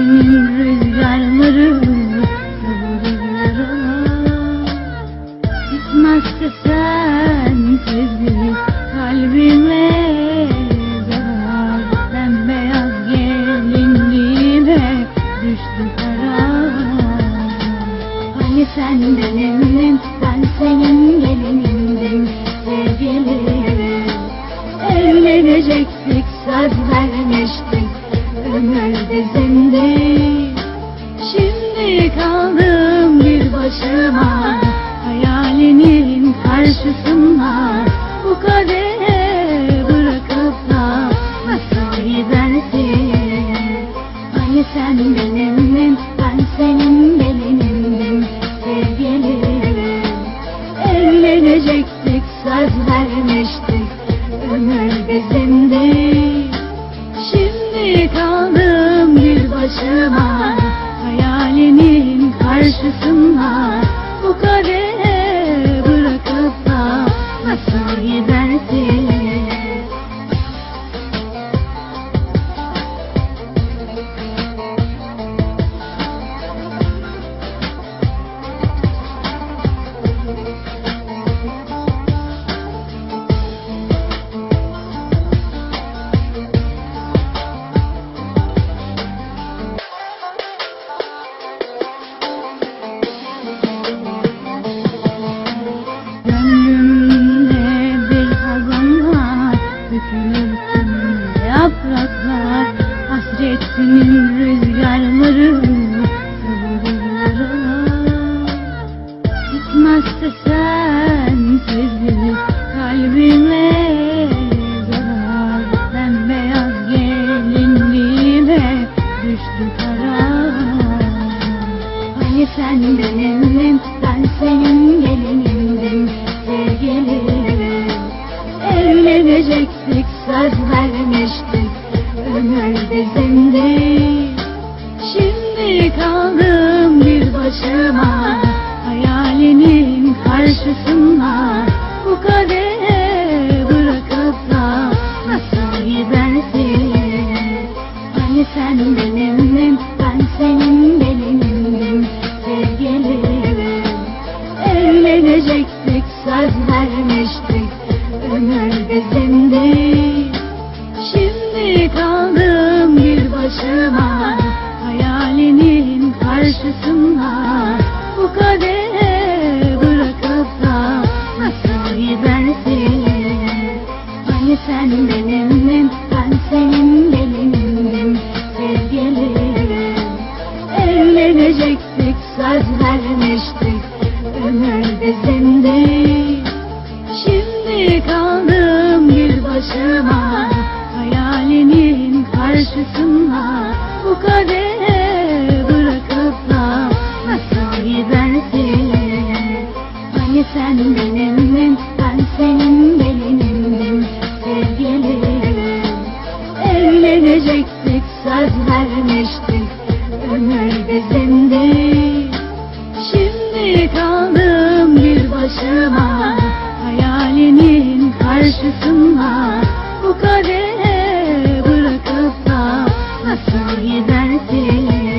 rüzgarları Gitmezse sensiz kalbime zarar Ben beyaz gelinliğime düştü karar Hani senden evlen ben senin gelinindim sevgilim. Evlenecektik söz vermiştik. Ömür bizimdi Şimdi kaldım bir başıma. Hayalinin karşısında Bu kadere bırakıp Nasıl gidersin? Hani sen benimdin Ben senin gelinimdim Sevgilim. Evlenecektik Evlenecektik, söz vermiştik, ömür bizimdi Şimdi kaldım bir başıma, hayalinin karşısında. Bu kadere bırakıp da nasıl gidersin Hani sen benimdin, ben senin gelinimdim sevgilim Evlenecektik, söz vermiştik, bizimdi Şimdi kaldım bir başıma, hayalinin karşısında. Bu kadere bırakıp da nasıl gidersin Hani sen benimdin, ben senin gelinimdim sevgilim Evlenecektik, söz vermiştik, ömür bizimdi başıma Hayalinin karşısında Bu kadere bırakıp da Nasıl gidersin?